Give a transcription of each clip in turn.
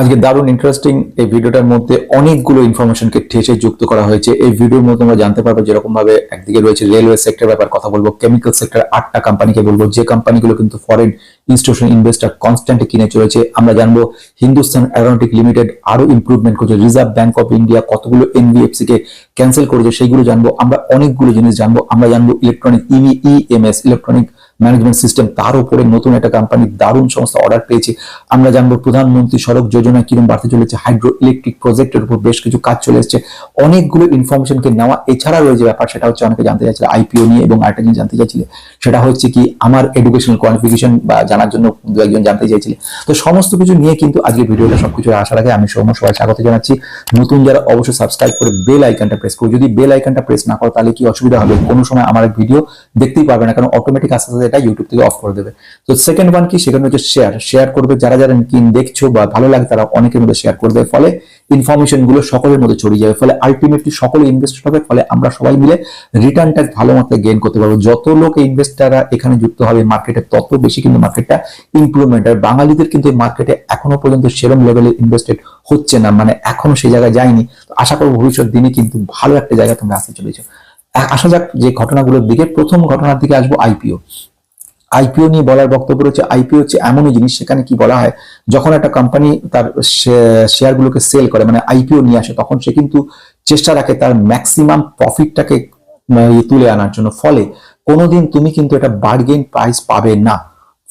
আজকে দারুণ ইন্টারেস্টিং এই ভিডিওটার মধ্যে অনেকগুলো ইনফরমেশনকে ঠেসে যুক্ত করা হয়েছে। এই ভিডিওর মধ্যে তোমরা জানতে পারবে যেরকম ভাবে একদিকে রয়েছে রেলওয়ে সেক্টর ব্যাপার কথা বলব কেমিক্যাল সেক্টর আটটা কোম্পানিকে বলব। যে কোম্পানিগুলো কিন্তু ফরেন ইনস্টিটিউশন ইনভেস্টার কনস্ট্যান্ট কিনে চলেছে। আমরা জানব হিন্দুস্তান অ্যারোনটিক লিমিটেড আরও ইমপ্রুভমেন্ট করছে। রিজার্ভ ব্যাংক অফ ইন্ডিয়া কতগুলো এনবিএফসি কে ক্যান্সেল করেছে, সেইগুলো জানব। আমরা অনেকগুলো জিনিস জানব। আমরা জানব electronic EV EMS electronic management system তার উপরে নতুন একটা কোম্পানি দারুণ সংস্থা অর্ডার পেয়েছে। আমরা জানব প্রধানমন্ত্রী সড়ক যোজনা কীরকম বাড়তে চলেছে। হাইড্রো ইলেকট্রিক প্রজেক্টের উপর বেশ কিছু কাজ চলে এসেছে। অনেকগুলো ইনফরমেশনকে নেওয়া এছাড়া রয়েছে ব্যাপার, সেটা হচ্ছে অনেকে জানতে চাইছিল আইপিও নিয়ে এবং আরেকটা জিনিস জানতে চাইছিলে, সেটা হচ্ছে কি আমার এডুকেশনাল কোয়ালিফিকেশন বা জানার জন্য দু একজন জানতে চাইছিলে। তো সমস্ত কিছু নিয়ে কিন্তু আজকে ভিডিওটা সবকিছু আসার আগে আমি সৌম্য সবাই স্বাগত জানাচ্ছি। নতুন যারা অবশ্যই সাবস্ক্রাইব করে বেল আইকনটা প্রেস করো। যদি বেল আইকনটা প্রেস না করো, তাহলে কি অসুবিধা হবে? কোনো সময় আমার ভিডিও দেখতেই পারবে না, কারণ অটোমেটিক আস্তে আস্তে এটা ইউটিউব থেকে অফ করে দেবে। তো সেকেন্ড ওয়ান কি? সেখানে হচ্ছে শেয়ার শেয়ার করবে যারা যারা কি দেখছ বা ভালো লাগে তারা অনেকের মধ্যে শেয়ার করবে ফলে ইনফরমেশনগুলো সকলের মধ্যে ছড়িয়ে যাবে। ফলে আলটিমেটলি সকলে ইনভেস্ট হবে। ফলে আমরা সবাই মিলে রিটার্নটা ভালো মাত্রায় গেইন করতে পারব। যত লোক ইনভেস্টাররা এখানে যুক্ত হবে মার্কেটে তত বেশি কিন্তু মার্কেটটা ইমপ্রুভমেন্ট আর বাঙালিদের কিন্তু মার্কেটে এখনও পর্যন্ত সেরম লেভেলে ইনভেস্টেড হচ্ছে না। মানে এখনও সেই জায়গায় যায়নি। তো আশা করব ভবিষ্যৎ দিনে কিন্তু ভালো একটা জায়গা তোমরা আসতে চলেছো। আসা যাক যে ঘটনাগুলোর দিকে। প্রথম ঘটনার দিকে আসব আইপিও আইপিও নিয়ে বলার বক্তব্য রয়েছে। আইপিও হচ্ছে এমনই জিনিস, সেখানে কি বলা হয়, যখন একটা কোম্পানি তার শেয়ারগুলোকে সেল করে মানে আইপিও নিয়ে আসে, তখন সে কিন্তু চেষ্টা রাখে তার ম্যাক্সিমাম প্রফিটটাকে তুলে আনার জন্য। ফলে কোনোদিন তুমি কিন্তু এটা বার্গেন প্রাইস পাবে না।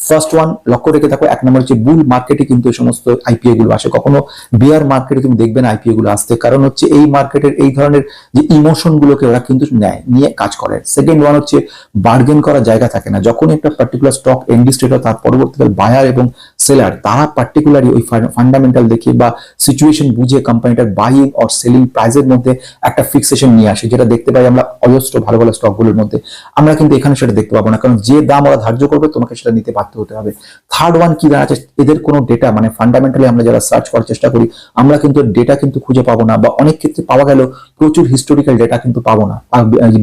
ফার্স্ট ওয়ান লক্ষ্য রেখে থাকো এক নম্বর হচ্ছে বুল মার্কেটে কিন্তু এই সমস্ত আইপিও গুলো আসে। কখনো বিয়ার মার্কেটে তুমি দেখবে না আইপিও গুলো আসতে। কারণ হচ্ছে এই মার্কেটের এই ধরনের যে ইমোশন গুলোকে ওরা কিন্তু নেয়, নিয়ে কাজ করে। সেকেন্ড ওয়ান হচ্ছে বার্গেন করার জায়গা থাকে না। যখন একটা পার্টিকুলার স্টক এনডিস্ট্রেট হয় তার পরবর্তীকালে বায়ার এবং সেলার তারা পার্টিকুলারলি ওই ফান্ডামেন্টাল দেখে বা সিচুয়েশন বুঝে কোম্পানিটার বাইং অর সেলিং প্রাইসের মধ্যে একটা ফিক্সেশন নিয়ে আসে, যেটা দেখতে পাই আমরা অজস্র ভালো ভালো স্টকগুলোর মধ্যে। আমরা কিন্তু এখানে সেটা দেখতে পাবো না। কারণ যে দাম ওরা ধার্য করবে, তোমাকে সেটা নিতে বাধ্য হতে হবে। থার্ড ওয়ান কি দাঁড়াচ্ছে? এদের কোনো ডেটা মানে ফান্ডামেন্টালি আমরা যারা সার্চ করার চেষ্টা করি, আমরা কিন্তু ডেটা কিন্তু খুঁজে পাবো না বা অনেক ক্ষেত্রে পাওয়া গেল, প্রচুর হিস্টোরিক্যাল ডেটা কিন্তু পাবো না।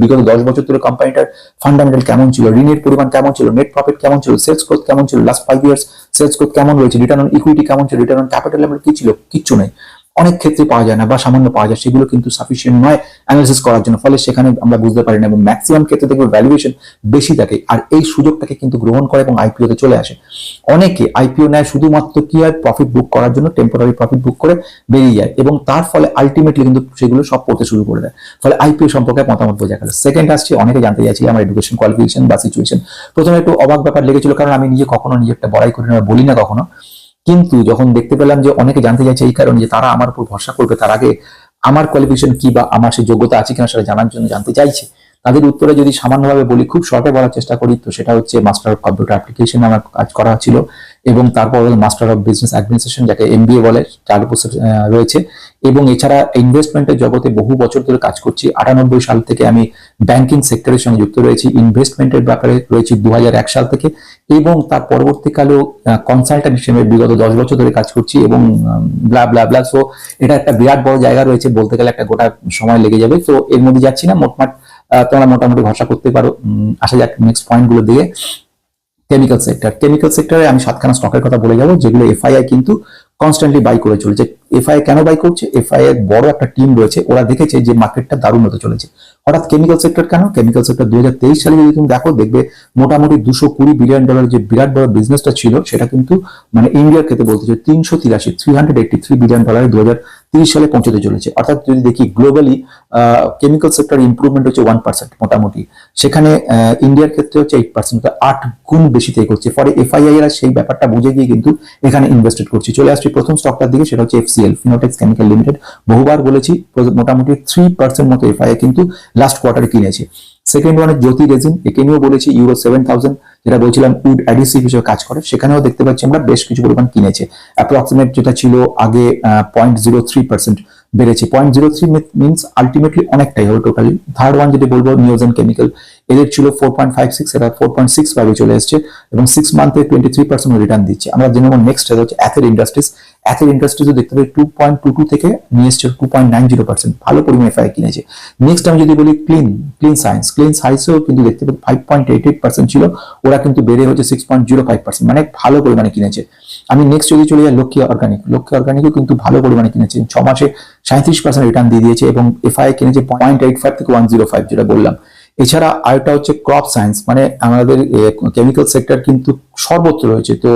বিগত দশ বছর ধরে কোম্পানিটার ফান্ডামেন্টাল কেমন ছিল? ঋণের পরিমাণ কেমন ছিল? নেট প্রফিট কেমন ছিল? সেলস গ্রোথ কেমন ছিল? Last five years sales growth কেমন রয়েছে? রিটার্ন অন ইকুইটি কেমন ছিল? রিটার্ন অন ক্যাপিটাল লেভেল কি ছিল? কিচ্ছু নেই। অনেক ক্ষেত্রে পাওয়া যায় না বা সামান্য পাওয়া যায়, সেগুলো কিন্তু সাফিসিয়েন্ট নয় অ্যানালিসিস করার জন্য। ফলে সেখানে আমরা বুঝতে পারি না এবং ম্যাক্সিমাম ক্ষেত্রে দেখবে ভ্যালুয়েশন বেশি থাকে আর এই সুযোগটাকে কিন্তু গ্রহণ করে এবং আইপিও তে চলে আসে। অনেকে আইপিও নেয় শুধুমাত্র কি হয়? প্রফিট বুক করার জন্য টেম্পোরারি প্রফিট বুক করে বেরিয়ে যায় এবং তার ফলে আলটিমেটলি কিন্তু সেগুলো সব পড়তে শুরু করে দেয়। ফলে আইপিও সম্পর্কে মতামত বোঝা গেল। সেকেন্ড আসছে, অনেকে জানতে চাইছি আমার এডুকেশন কোয়ালিফিকেশন বা সিচুয়েশন প্রথমে একটু অবাক ব্যাপার লেগেছিল, কারণ আমি নিজে কখনো নিজেরটা বড়াই করি না বলি না কখনো। কিন্তু যখন দেখতে পেলাম যে অনেকে জানতে চাইছে এই কারণে যে তারা আমার উপর ভরসা করবে, তার আগে আমার কোয়ালিফিকেশন কি বা আমার সেই যোগ্যতা আছে কিনা সেটা জানার জন্য জানতে চাইছে। তাদের উত্তরে যদি সামান্যভাবে বলি, খুব শর্টে বলার চেষ্টা করি, তো সেটা হচ্ছে মাস্টার অফ কম্পিউটার অ্যাপ্লিকেশন আমার কাজ করা ছিল। এবং তারপর মাস্টার অফ বিজনেস অ্যাডমিনিস্ট্রেশন যাকে এমবিএ বলে চার বছর রয়েছে। এবং এছাড়া ইনভেস্টমেন্টের জগতে বহু বছর ধরে কাজ করছি। আটানব্বই সাল থেকে আমি ব্যাংকিং সেক্টরের সঙ্গে যুক্ত রয়েছি। ইনভেস্টমেন্টের ব্যাপারে রয়েছি দুহাজার এক সাল থেকে। এবং তার পরবর্তীকালেও কনসালটেন্ট হিসেবে বিগত দশ বছর ধরে কাজ করছি এবং ব্লা ব্লা ব্লা সো এটা একটা বিরাট বড় জায়গা রয়েছে। বলতে গেলে একটা গোটা সময় লেগে যাবে। তো এর মধ্যে যাচ্ছি না। মোটমাট তোমরা মোটামুটি ভাষা করতে পারো। আসা যাক নেক্সট পয়েন্টগুলো দিয়ে। কেমিক্যাল সেক্টর কেমিক্যাল সেক্টরে আমি সাতখানা স্টকের কথা বলে যাব, যেগুলো এফআইআই কিন্তু কনস্ট্যান্টলি বাই করে চলেছে। এফআই কেন বাই করছে? এফআই এর বড় একটা টিম রয়েছে। ওরা দেখেছে যে মার্কেটটা দারুণ হতে চলেছে। হঠাৎ কেমিক্যাল সেক্টর কেন? কেমিক্যাল সেক্টর দুই সালে যদি তুমি দেখো, দেখবে মোটামুটি দুশো কুড়ি বিলিয়ন ডলার যে বিরাট বড় বিজনেসটা ছিল, সেটা কিন্তু মানে ইন্ডিয়ার ক্ষেত্রে বলতে চাই তিনশো তিরাশি three hundred eighty three billion ডলারে দু হাজার তিরিশ সালে পৌঁছতে চলেছে। অর্থাৎ যদি দেখি গ্লোবালি কেমিক্যাল সেক্টর ইমপ্রুভমেন্ট হচ্ছে ওয়ান পার্সেন্ট মোটামুটি। সেখানে ইন্ডিয়ার ক্ষেত্রে হচ্ছে এইট পার্সেন্ট আট গুণ বেশি থেকে করছে ফলে এফআইআই এরা সেই ব্যাপারটা বুঝে গিয়ে কিন্তু এখানে ইনভেস্টেড করছে। চলে আসছে প্রথম স্টকটার দিকে, সেটা হচ্ছে এফসিএল ফিনোটেক্স কেমিক্যাল লিমিটেড বহুবার বলেছি, মোটামুটি থ্রি পার্সেন্ট মতো এফআইআই কিন্তু লাস্ট কোয়ার্টারে কিনেছে। সেকেন্ড ওয়ানে জ্যোতি রেজিন একে নিয়েও বলেছি ইউরো সেভেন থাউজেন্ড যেটা বলছিলাম উড অ্যাডিসিভ হিসেবে কাজ করে, সেখানেও দেখতে পাচ্ছি আমরা বেশ কিছু পরিমাণ কিনেছে। অ্যাপ্রক্সিমেট যেটা ছিল আগে পয়েন্ট জিরো থ্রি পার্সেন্ট বেড়েছে। Point zero three means ultimately অনেকটাই হবে টোটালি থার্ড ওয়ান যেটা বলব নিউজেন কেমিক্যাল এদের ছিল ফোর পয়েন্ট ফাইভ সিক্স এটা ফোর পয়েন্ট সিক্স ফাইভে চলে এসেছে এবং সিক্স মান্থে টোয়েন্টি থ্রি পার্সেন্ট রিটার্ন দিচ্ছে। আমরা নেব নেক্সট সেটা হচ্ছে অ্যাথের ইন্ডাস্ট্রিজ অ্যাথের ইন্ডাস্ট্রিজও দেখতে পাই টু পয়েন্ট টু টু থেকে নিয়ে এসছে two point nine zero percent ভালো পরিমাণে এফআই কিনেছে। নেক্সট আমি যদি বলি ক্লিন ক্লিন সায়েন্স ক্লিন সায়েন্সেও কিন্তু দেখতে পাই five point eight eight percent ছিল। ওরা কিন্তু বেড়ে হচ্ছে six point zero five percent মানে ভালো পরিমাণে কিনেছে। আমি নেক্সট যদি চলে যাই লক্ষ্মী অর্গানিক লক্ষ্মী অর্গানিকও কিন্তু ভালো পরিমাণে কিনেছে। ছ মাসে সাঁত্রিশ পার্সেন্ট রিটার্ন দিয়ে দিয়েছে এবং এফআই কিনেছে পয়েন্ট এইট ফাইভ থেকে ওয়ান জিরো ফাইভ যেটা বললাম। এছাড়া আরেকটা হচ্ছে ক্রপ সায়েন্স মানে আমাদের কেমিক্যাল সেক্টর কিন্তু সর্বত্র রয়েছে। তো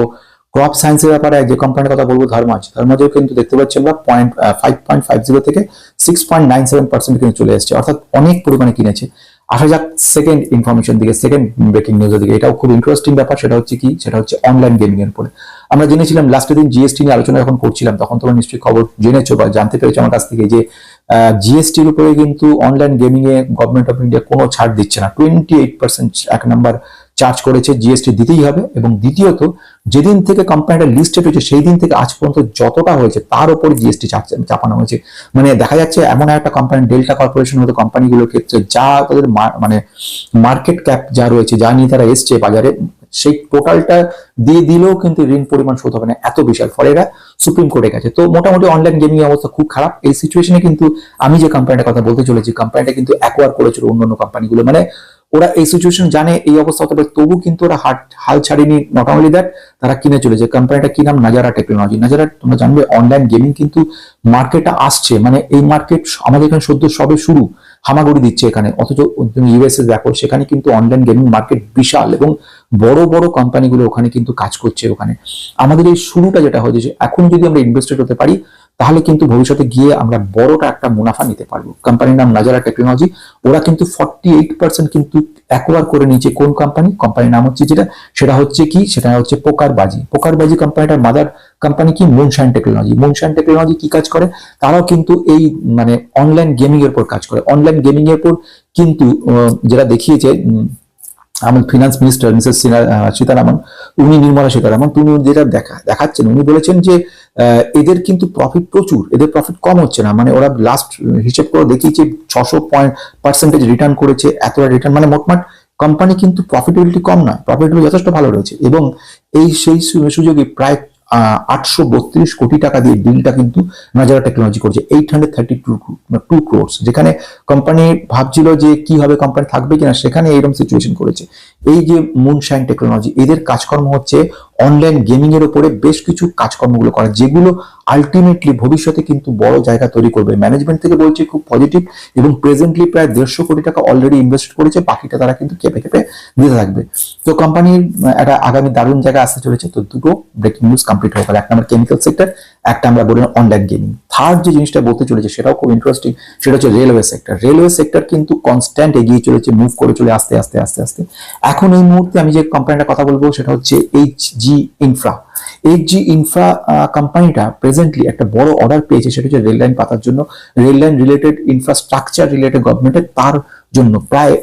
ক্রপ সায়েন্সের ব্যাপারে যে কোম্পানির কথা বলব ধর্মাজ ধর্মাজও কিন্তু দেখতে পাচ্ছি আমরা point five point five zero থেকে six point nine seven percent কিন্তু চলে এসেছে। অর্থাৎ অনেক পরিমাণে কিনেছে। আসা যাক সেকেন্ড ইনফরমেশন দিকে সেকেন্ড ব্রেকিং নিউজের দিকে। এটাও খুব ইন্টারেস্টিং ব্যাপার, সেটা হচ্ছে কি? সেটা হচ্ছে অনলাইন গেমিং এর উপরে। আমরা জেনেছিলাম লাস্টের দিন জিএসটি নিয়ে আলোচনা যখন করছিলাম, তখন তোমরা নিশ্চয়ই খবর জেনেছো বা জানতে পেরেছ আমার কাছ থেকে যে জিএসটির উপরে কিন্তু অনলাইন গেমিং এ গভর্নমেন্ট অফ ইন্ডিয়া কোনো ছাড় দিচ্ছে না। টোয়েন্টি এইট পার্সেন্ট এক নাম্বার চার্জ করেছে জিএসটি দিতেই হবে এবং দ্বিতীয়ত, যেদিন থেকে কোম্পানিটা লিস্টেড হয়েছে সেই দিন থেকে আজ পর্যন্ত যতটা হয়েছে, তার উপরে জিএসটি চাপানো হয়েছে। মানে দেখা যাচ্ছে এমন একটা কোম্পানি ডেল্টা কর্পোরেশন মতো কোম্পানিগুলোর ক্ষেত্রে যা তাদের মানে মার্কেট ক্যাপ যা রয়েছে, যা নিয়ে তারা এসছে বাজারে, সেই টোটালটা দিয়ে দিলেও কিন্তু ঋণ পরিমাণ শোধ হবে না, এত বিশাল। ফলে এরা সুপ্রিম কোর্টে গেছে। তো মোটামুটি অনলাইন গেমিং অবস্থা খুব খারাপ। এই সিচুয়েশনে কিন্তু আমি যে কোম্পানিটার কথা বলতে চলেছি কোম্পানিটা কিন্তু অ্যাকোয়ার করেছিল অন্যান্য কোম্পানিগুলো মানে ওরা এই সিচুয়েশন জানে এই অবস্থা হতে তবু কিন্তু ওরা হাল ছাড়িনি। নট অনলি দ্যাট তারা কিনে চলেছে কোম্পানিটা কি নাম? নাজারা টেকনোলজি নাজারা তোমরা জানবে অনলাইন গেমিং কিন্তু মার্কেটে আসছে। মানে এই মার্কেট আমাদের এখানে সদ্য সবে শুরু। হামাগুড়ি দিচ্ছে এখানে। অথচ তুমি ইউএসএ দেখো, সেখানে কিন্তু অনলাইন গেমিং মার্কেট বিশাল এবং বড় বড় কোম্পানিগুলো ওখানে কিন্তু কাজ করছে ওখানে। আমাদের এই শুরুটা যেটা হয়েছে এখন যদি আমরা ইনভেস্টেড হতে পারি তাহলে কিন্তু ভবিষ্যতে গিয়ে আমরা বড়টা একটা মুনাফা নিতে পারব। কোম্পানির নাম নাজারা টেকনোলজি ওরা কিন্তু ফর্টি এইট পার্সেন্ট কিন্তু অ্যাকোয়ার করে নিয়েছে। কোন কোম্পানি কোম্পানির নাম হচ্ছে যেটা, সেটা হচ্ছে কি? সেটা হচ্ছে পোকারবাজি। পোকারবাজি কোম্পানিটার মাদার কোম্পানি কি? মুনশাইন টেকনোলজি মুনশাইন টেকনোলজি কি কাজ করে? তারাও কিন্তু এই মানে অনলাইন গেমিং এর উপর কাজ করে। অনলাইন গেমিং এর উপর কিন্তু যেটা দেখিয়েছে আমাদের ফিনান্স মিনিস্টার মিসেস সীতারামন, উনি নির্মলা সীতারামন, তিনি যেটা দেখা, দেখাচ্ছেন, উনি বলেছেন যে এদের কিন্তু প্রফিট প্রচুর, এদের প্রফিট কম হচ্ছে না মানে ওরা লাস্ট হিসেব করে দেখিয়েছে, ছশো পয়েন্ট পার্সেন্টেজ রিটার্ন করেছে, এতটা রিটার্ন মানে মোটমাট কোম্পানি কিন্তু প্রফিটেবিলিটি কম নয় প্রফিটেবিলিটি যথেষ্ট ভালো রয়েছে, এবং এই সেই সুযোগে প্রায় আটশো বত্রিশ কোটি টাকা দিয়ে ডিলটা কিন্তু নাজারা টেকনোলজি করছে eight hundred thirty two crores যেখানে কোম্পানি ভাবছিল যে কি হবে কোম্পানি থাকবে কিনা, সেখানে এইরকম সিচুয়েশন করেছে। এই যে মুনশাইন টেকনোলজি এদের কাজকর্ম হচ্ছে অনলাইন গেমিং এর উপরে বেশ কিছু কাজকর্মগুলো করা, যেগুলো আলটিমেটলি ভবিষ্যতে কিন্তু বড় জায়গা তৈরি করবে। ম্যানেজমেন্ট থেকে বলছে খুব পজিটিভ এবং প্রেজেন্টলি প্রায় দেড়শো কোটি টাকা অলরেডি ইনভেস্ট করেছে, বাকিটা তারা কিন্তু কেঁপে কেঁপে দিতে থাকবে। তো কোম্পানির একটা আগামী দারুণ জায়গা আসতে চলেছে। তো দুটো ব্রেকিং নিউজ কমপ্লিট হয়ে গেল। এক নম্বর কেমিক্যাল সেক্টর একটা আমরা বললাম অনলাইন গেমিং থার্ড যে জিনিসটা বলতে চলেছে, সেটাও খুব ইন্টারেস্টিং সেটা হচ্ছে রেলওয়ে সেক্টর রেলওয়ে সেক্টর কিন্তু কনস্ট্যান্ট এগিয়ে চলেছে মুভ করে চলে আস্তে আস্তে আস্তে আস্তে। এখন এই মুহূর্তে আমি যে কোম্পানিটার কথা বলব, সেটা হচ্ছে H G infra H G infra কোম্পানিটা প্রেজেন্টলি একটা বড় অর্ডার পেয়েছে, সেটা হচ্ছে রেল লাইন পাতার জন্য। Rail line related infrastructure related গভর্নমেন্টের তার জন্য। প্রায়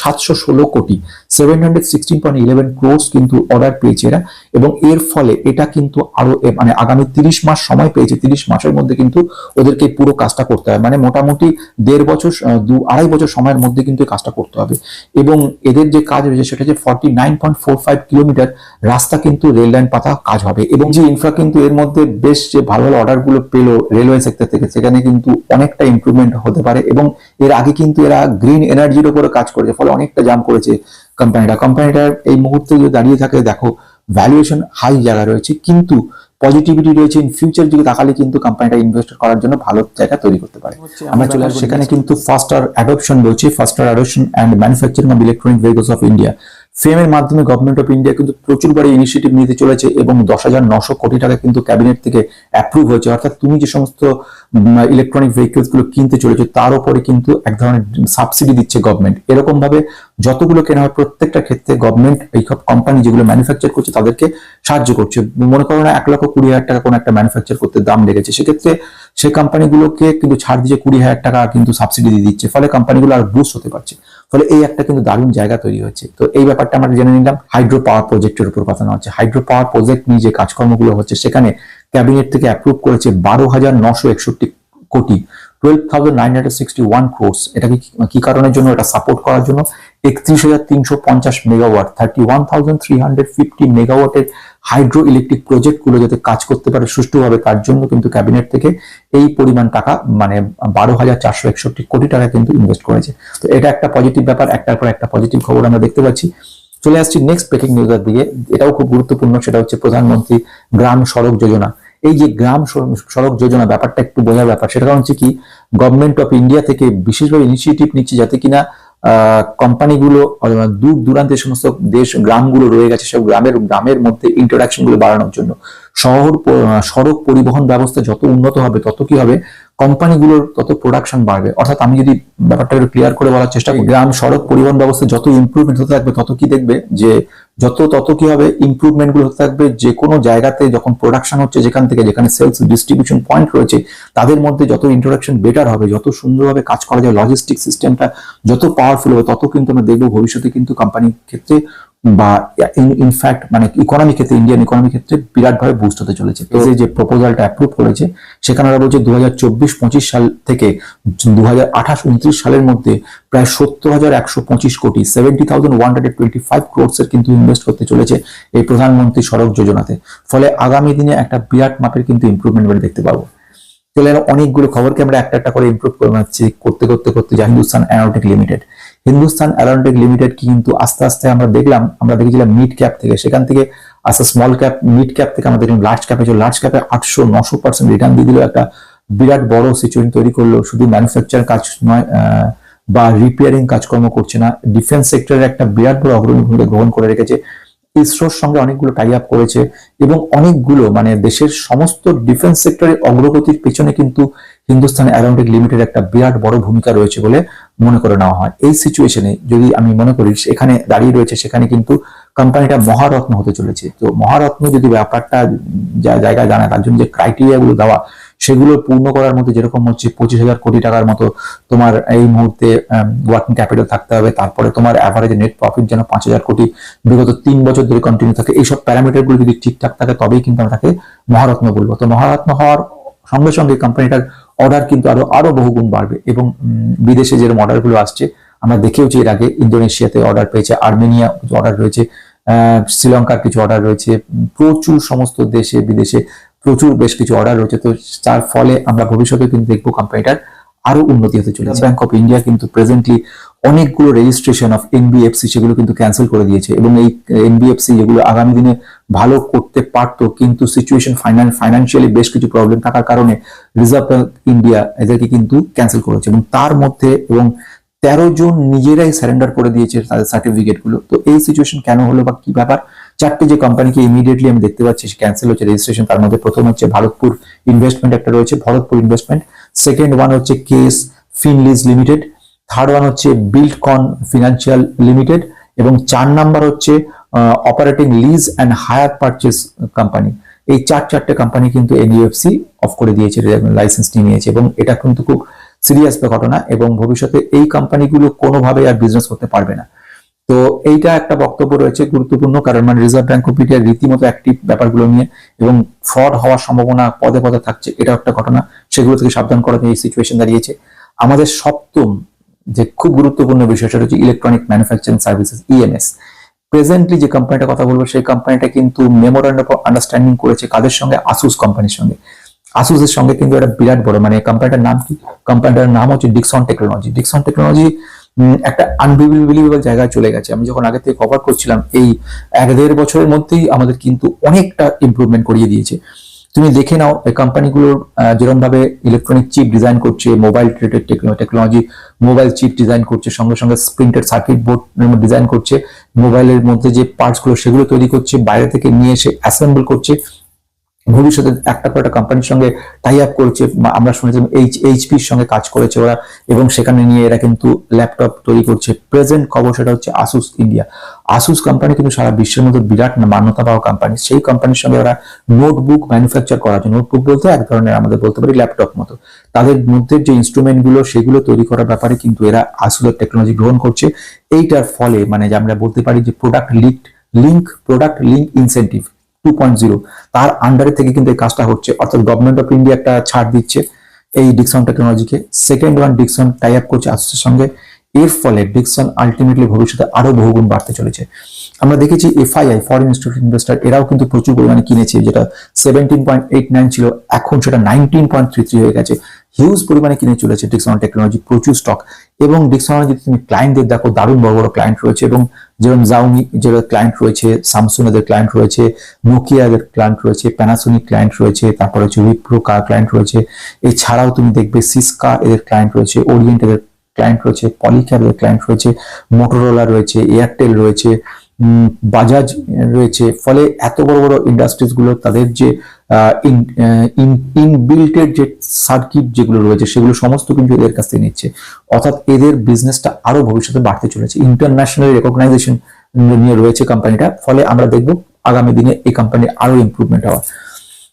সাতশো ষোলো কোটি seven hundred sixteen point eleven crores কিন্তু অর্ডার পেয়েছে এরা। এবং এর ফলে এটা কিন্তু আরও মানে আগামী তিরিশ মাস সময় পেয়েছে, তিরিশ মাসের মধ্যে কিন্তু ওদেরকে পুরো কাজটা করতে হবে। মানে মোটামুটি দেড় বছর দু, আড়াই বছর সময়ের মধ্যে কিন্তু কাজটা করতে হবে। এবং এদের যে কাজ রয়েছে সেটা হচ্ছে forty nine point four five kilometre রাস্তা কিন্তু রেল লাইন পাতা কাজ হবে। এবং যে ইনফ্রা কিন্তু এর মধ্যে বেশ যে ভালো ভালো অর্ডারগুলো পেল রেলওয়ে সেক্টর থেকে, সেখানে কিন্তু অনেকটা ইমপ্রুভমেন্ট হতে পারে। এবং এর আগে কিন্তু এরা গ্রিন এনার্জির উপরে কাজ করেছে ফলে অনেকটা জাম করেছে কোম্পানিটা কোম্পানিটার এই মুহূর্তে যদি দাঁড়িয়ে থাকে দেখো ভ্যালুয়েশন হাই জায়গা রয়েছে কিন্তু পজিটিভিটি রয়েছে ইন ফিউচার দিকে তাকালে কিন্তু কোম্পানিটা ইনভেস্ট করার জন্য ভালো জায়গা তৈরি করতে পারে। আমরা চলে আসব সেখানে কিন্তু ফাস্টার অ্যাডপশন রয়েছে faster adoption and manufacturing of electronic vehicles of India ফেমের মাধ্যমে গভর্নমেন্ট অফ ইন্ডিয়া কিন্তু প্রচুর বড় ইনিশিয়েটিভ নিতে চলেছে এবং দশ হাজার নশো কোটি টাকা কিন্তু ক্যাবিনেট থেকে অ্যাপ্রুভ হয়েছে। অর্থাৎ তুমি যে সমস্ত ইলেকট্রনিক ভেহিকলসগুলো কিনতে চলেছো, তার উপরে কিন্তু এক ধরনের সাবসিডি দিচ্ছে গভর্নমেন্ট এরকম ভাবে যতগুলো কেনা হয়, প্রত্যেকটা ক্ষেত্রে গভর্নমেন্ট এই কোম্পানি যেগুলো ম্যানুফ্যাকচার করছে, তাদেরকে সাহায্য করছে। মনে করো না, এক লক্ষ কুড়ি হাজার টাকা কোনো একটা ম্যানুফ্যাকচার করতে দাম লেগেছে। সেক্ষেত্রে সেই কোম্পানিগুলোকে কিন্তু ছাড় দিয়ে কুড়ি হাজার টাকা কিন্তু সাবসিডি দিয়ে দিচ্ছে। ফলে কোম্পানিগুলো আর বুস্ট হতে পারছে ফলে এই একটা কিন্তু দারুণ জায়গা তৈরি হচ্ছে তো এই ব্যাপারটা আমরা জেনে নিলাম হাইড্রো পাওয়ার প্রজেক্টের উপর কথা হচ্ছে। হাইড্রো পাওয়ার প্রজেক্ট নিয়ে যে কাজকর্মগুলো হচ্ছে, সেখানে ক্যাবিনেট থেকে অ্যাপ্রুভ করেছে বারো হাজার নশো একষট্টি কোটি twelve thousand nine hundred sixty one crores এটাকে কি কারণের জন্য, এটা সাপোর্ট করার জন্য? একত্রিশ হাজার তিনশো পঞ্চাশ megawatt thirty one thousand three hundred fifty মেগাওয়াটের hydro electric প্রজেক্টগুলো যাতে কাজ করতে পারে সুষ্ঠুভাবে, তার জন্য কিন্তু ক্যাবিনেট থেকে এই পরিমাণ টাকা মানে বারো হাজার চারশো একষট্টি কোটি টাকা কিন্তু ইনভেস্ট করেছে। তো এটা একটা পজিটিভ ব্যাপার, একটার পর একটা পজিটিভ খবর আমরা দেখতে পাচ্ছি। চলে আসছি নেক্সট ব্রেকিং নিউজের দিকে। এটাও খুব গুরুত্বপূর্ণ, সেটা হচ্ছে প্রধানমন্ত্রী গ্রাম সড়ক যোজনা। এই যে গ্রাম সড়ক- যোজনা ব্যাপারটা একটু বোঝার ব্যাপার সেটা হচ্ছে কি গভর্নমেন্ট অফ ইন্ডিয়া থেকে বিশেষভাবে ইনিশিয়েটিভ নিচ্ছে যাতে কিনা কোম্পানিগুলো দূর দূরান্তের সমস্ত দেশ, গ্রামগুলো রয়ে গেছে, সব গ্রামের গ্রামের মধ্যে ইন্ট্রোডাকশনগুলো বাড়ানোর জন্য। শহর সড়ক পরিবহন ব্যবস্থা যত উন্নত হবে, তত কি হবে? কোম্পানিগুলোর তত প্রোডাকশন বাড়বে। অর্থাৎ আমি যদি ব্যাপারটা একটু ক্লিয়ার করে বলার চেষ্টা করি, গ্রাম, সড়ক পরিবহন ব্যবস্থা যত ইমপ্রুভমেন্ট হতে থাকবে, তত কি দেখবে? যে যত, তত কি হবে? ইমপ্রুভমেন্টগুলো হতে থাকবে। যে কোনো জায়গাতে যখন প্রোডাকশন হচ্ছে, যেখান থেকে যেখানে সেলস ডিস্ট্রিবিউশন পয়েন্ট রয়েছে, তাদের মধ্যে যত ইন্টারাকশন বেটার হবে। যত সুন্দরভাবে কাজ করা যায় লজিস্টিক সিস্টেমটা যত পাওয়ারফুল হবে, তত কিন্তু আমরা দেখব ভবিষ্যতে কিন্তু কোম্পানির ক্ষেত্রে বা ইনফ্যাক্ট মানে ইকোনমি ক্ষেত্রে ইন্ডিয়ান ইকোনমি ক্ষেত্রে বিরাট ভাবে বুস্ট হতে চলেছে। এই যে- প্রপোজালটা অ্যাপ্রুভ করেছে সেখানে ওরা বলছে দু হাজার চব্বিশ পঁচিশ সাল থেকে দু হাজার আঠাশ উনত্রিশ সালের মধ্যে প্রায় সত্তর হাজার একশো পঁচিশ কোটি seventy thousand one hundred twenty five এর কিন্তু ইনভেস্ট করতে চলেছে এই প্রধানমন্ত্রী সড়ক যোজনাতে। ফলে আগামী দিনে একটা বিরাট মাপের কিন্তু ইমপ্রুভমেন্ট আমরা দেখতে পাবো। চলে অনেকগুলো খবরকে আমরা একটা একটা করে ইমপ্রুভ করে করতে করতে করতে যা Hindustan aeronautics limited Hindustan aeronautics limited কি কিন্তু আস্তে আস্তে আমরা দেখলাম, আমরা দেখেছিলাম মিড ক্যাপ থেকে। সেখান থেকে আস্তে স্মল ক্যাপ মিড ক্যাপ থেকে দেখলাম লার্জ ক্যাপে যে লার্জ ক্যাপে আটশো নশো পার্সেন্ট রিটার্ন দিয়ে দিল। একটা বিরাট বড় সিচুয়েশন তৈরি করল। শুধু ম্যানুফ্যাকচার কাজ নয় বা রিপেয়ারিং কাজকর্ম করছে না। ডিফেন্স সেক্টরের একটা বিরাট বড় অগ্রণী ভূমিকা গ্রহণ করে রেখেছে। ইসরোর সঙ্গে অনেকগুলো টাই আপ করেছে এবং অনেকগুলো মানে দেশের সমস্ত ডিফেন্স সেক্টরের অগ্রগতির পেছনে কিন্তু হিন্দুস্তান অ্যারোনটিক লিমিটেড একটা বিরাট বড় ভূমিকা রয়েছে বলে মনে করে নেওয়া হয়। এই সিচুয়েশনে যদি আমি মনে করি এখানে দাঁড়িয়ে রয়েছে, সেখানে কিন্তু কোম্পানিটা মহারত্ন হতে চলেছে। তো মহারত্ন যদি ব্যাপারটা যা জায়গায় জানায় তার জন্য যে ক্রাইটেরিয়া গুলো দেওয়া, সেগুলো পূর্ণ করার মধ্যে যেরকম হচ্ছে পঁচিশ হাজার কোটি টাকার মতো তোমার এই মুহূর্তে ওয়ার্কিং ক্যাপিটাল থাকতে হবে, তারপরে তোমার অ্যাভারেজ নেট প্রফিট যেন পাঁচ হাজার কোটি বিগত তিন বছর ধরে কন্টিনিউ থাকে, এইসব প্যারামিটারগুলো যদি ঠিকঠাক থাকে, তবেই কিন্তু আমরা তাকে মহারত্ন বলব। তো মহারত্ন হওয়ার সঙ্গে সঙ্গে কোম্পানিটার অর্ডার কিন্তু আরও আরও বহুগুণ বাড়বে এবং বিদেশে যেরকম অর্ডারগুলো আসছে, আমরা দেখেওছি এর আগে ইন্দোনেশিয়াতে অর্ডার পেয়েছে, আর্মেনিয়া অর্ডার রয়েছে শ্রীলঙ্কার কিছু অর্ডার রয়েছে প্রচুর সমস্ত দেশে, বিদেশে প্রচুর বেশ কিছু অর্ডার রয়েছে। তো তার ফলে আমরা ভবিষ্যতে কিন্তু দেখব কোম্পানিটার আরও উন্নতি হতে চলেছে। ব্যাংক অফ ইন্ডিয়া কিন্তু প্রেজেন্টলি অনেকগুলো রেজিস্ট্রেশন অফ এনবিএফসি সেগুলো কিন্তু ক্যান্সেল করে দিয়েছে এবং এই এনবিএফসি যেগুলো আগামী দিনে ভালো করতে পারতো, কিন্তু সিচুয়েশন ফাইন্যান্সিয়ালি বেশ কিছু প্রবলেম থাকার কারণে রিজার্ভ ব্যাঙ্ক ইন্ডিয়া এদেরকে কিন্তু ক্যান্সেল করেছে এবং তার মধ্যে এবং তেরো জন নিজেরাই স্যারেন্ডার করে দিয়েছে তাদের সার্টিফিকেটগুলো। তো এই সিচুয়েশন কেন হলো বা কি ব্যাপার? চারটে যে কোম্পানিকে ইমিডিয়েটলি আমি দেখতে পাচ্ছি ক্যান্সেল হচ্ছে রেজিস্ট্রেশন তার মধ্যে প্রথম হচ্ছে ভারতপুর ইনভেস্টমেন্ট একটা রয়েছে ভরতপুর ইনভেস্টমেন্ট সেকেন্ড ওয়ান হচ্ছে কেস ফিনলিজ লিমিটেড থার্ড ওয়ান হচ্ছে বিল্ডকন ফিনান্সিয়াল লিমিটেড এবং চার নাম্বার হচ্ছে operating lease and hire purchase company. এই চার চারটে কোম্পানি কিন্তু এনইউএফসি অফ করে দিয়েছে লাইসেন্স নিয়ে নিয়েছে এবং এটা কিন্তু খুব সিরিয়াস ঘটনা এবং ভবিষ্যতে এই কোম্পানিগুলো কোনোভাবে আর বিজনেস করতে পারবে না। তো এইটা একটা বক্তব্য রয়েছে, গুরুত্বপূর্ণ, কারণ মানে রিজার্ভ ব্যাংক অফ ইন্ডিয়ার রীতিমতো অ্যাক্টিভ ব্যাপারগুলো নিয়ে এবং ফ্রড হওয়ার সম্ভাবনা পদে পদে থাকছে এটা একটা ঘটনা। সেগুলো থেকে সাবধান জন্য এই সিচুয়েশন দাঁড়িয়েছে। আমাদের সপ্তম যে খুব গুরুত্বপূর্ণ বিষয় সেটা হচ্ছে electronic manufacturing services EMS presently যে কোম্পানিটা কথা বলব, সেই কোম্পানিটা কিন্তু মেমোরেন্ডাম অফ আন্ডারস্ট্যান্ডিং করেছে কাদের সঙ্গে? আসুস কোম্পানির সঙ্গে। আসুসের সঙ্গে কিন্তু একটা বিরাট বড় মানে কোম্পানিটার নাম কি? কোম্পানিটার নাম হচ্ছে ডিকসন টেকনোলজি ডিকসন টেকনোলজি একটা আনবিলিভেবল জায়গায় চলে গেছে। আমি যখন আগে থেকে কভার করছিলাম, এই এক দেড় বছরের মধ্যেই আমাদের কিন্তু অনেকটা ইমপ্রুভমেন্ট করিয়ে দিয়েছে। তুমি দেখে নাও, এই কোম্পানিগুলোর যেরকম ভাবে ইলেকট্রনিক চিপ ডিজাইন করছে mobile related technology mobile chip design করছে, সঙ্গে সঙ্গে প্রিন্টেড সার্কিট বোর্ড ডিজাইন করছে মোবাইলের মধ্যে যে পার্টসগুলো সেগুলো তৈরি করছে, বাইরে থেকে নিয়ে এসে অ্যাসেম্বল করছে ভবিষ্যতে একটা করে একটা কোম্পানির সঙ্গে টাই আপ করেছে আমরা শুনেছিলাম এইচ এইচপির সঙ্গে কাজ করেছে ওরা, এবং সেখানে নিয়ে এরা কিন্তু ল্যাপটপ তৈরি করছে। প্রেজেন্ট খবর সেটা হচ্ছে আসুস ইন্ডিয়া আসুস কোম্পানি কিন্তু সারা বিশ্বের মধ্যে বিরাট মান্যতা পাওয়া কোম্পানি সেই কোম্পানির সঙ্গে ওরা নোটবুক ম্যানুফ্যাকচার করার জন্য নোটবুক বলতে এক ধরনের আমাদের বলতে পারি ল্যাপটপ মতো। তাদের মধ্যে যে ইনস্ট্রুমেন্টগুলো, সেগুলো তৈরি করার ব্যাপারে কিন্তু এরা আসুসের টেকনোলজি গ্রহণ করছে। এইটার ফলে মানে আমরা বলতে পারি যে product link link product link incentive two point zero তার আন্ডারে থেকে কিন্তু এই কাজটা হচ্ছে। অর্থাৎ গভর্নমেন্ট অফ ইন্ডিয়া একটা ছাড় দিচ্ছে এই Dixon টেকনোলজিকে second one Dixon tie up করছে আসুসের সঙ্গে। এর ফলে ডিকসন আলটিমেটলি ভবিষ্যতে আরও বহুগুণ বাড়তে চলেছে। আমরা দেখেছি এফআইআই ফরেন ইনস্টিটিউট ইনভেস্টার এরাও কিন্তু প্রচুর পরিমাণে কিনেছে, যেটা সেভেন্টিন পয়েন্ট এইট নাইন ছিল, এখন সেটা নাইনটিন পয়েন্ট থ্রি থ্রি হয়ে গেছে। হিউজ পরিমাণে কিনে চলেছে ডিকসন টেকনোলজি প্রচুর স্টক এবং ডিকসনের যদি তুমি ক্লায়েন্টদের দেখো, দারুণ বড় বড় ক্লায়েন্ট রয়েছে, এবং যেমন জাউমি যেটা ক্লায়েন্ট রয়েছে স্যামসুং এদের ক্লায়েন্ট রয়েছে নোকিয়া এদের ক্লায়েন্ট রয়েছে প্যানাসোনিক ক্লায়েন্ট রয়েছে, তারপর হচ্ছে উইপ্রো কার ক্লায়েন্ট রয়েছে। এছাড়াও তুমি দেখবে সিসকা এদের ক্লায়েন্ট রয়েছে ওরিয়েন্ট এদের ক্লায়েন্ট রয়েছে পলিক্যার এদের ক্লায়েন্ট রয়েছে মোটোরোলা রয়েছে এয়ারটেল রয়েছে বাজাজ রয়েছে। ফলে এত বড় বড় ইন্ডাস্ট্রিজগুলো তাদের যে ইনবিল্টের যে সার্কিট যেগুলো রয়েছে সেগুলো সমস্ত কিন্তু এদের কাছ থেকে নিচ্ছে। অর্থাৎ এদের বিজনেসটা আরও ভবিষ্যতে বাড়তে চলেছে। ইন্টারন্যাশনাল রেকগনাইজেশন নিয়ে রয়েছে কোম্পানিটা ফলে আমরা দেখব আগামী দিনে এই কোম্পানির আরও ইমপ্রুভমেন্ট হওয়া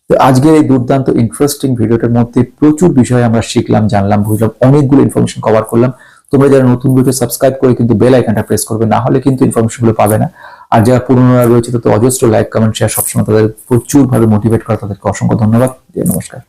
তো আজকের এই দুর্দান্ত ইন্টারেস্টিং ভিডিওটার মধ্যে প্রচুর বিষয় আমরা শিখলাম, জানলাম, বুঝলাম, অনেকগুলো ইনফরমেশন কভার করলাম। তোমরা যারা নতুন ভিডিও সাবস্ক্রাইব করে কিন্তু বেল আইকনটা প্রেস করবে, না হলে কিন্তু ইনফরমেশনগুলো পাবে না। আর যারা পুরনোরা রয়েছে তাদের অজস্র লাইক কমেন্ট শেয়ার সবসময় তাদের প্রচুরভাবে মোটিভেট করা, তাদেরকে অসংখ্য ধন্যবাদ। নমস্কার।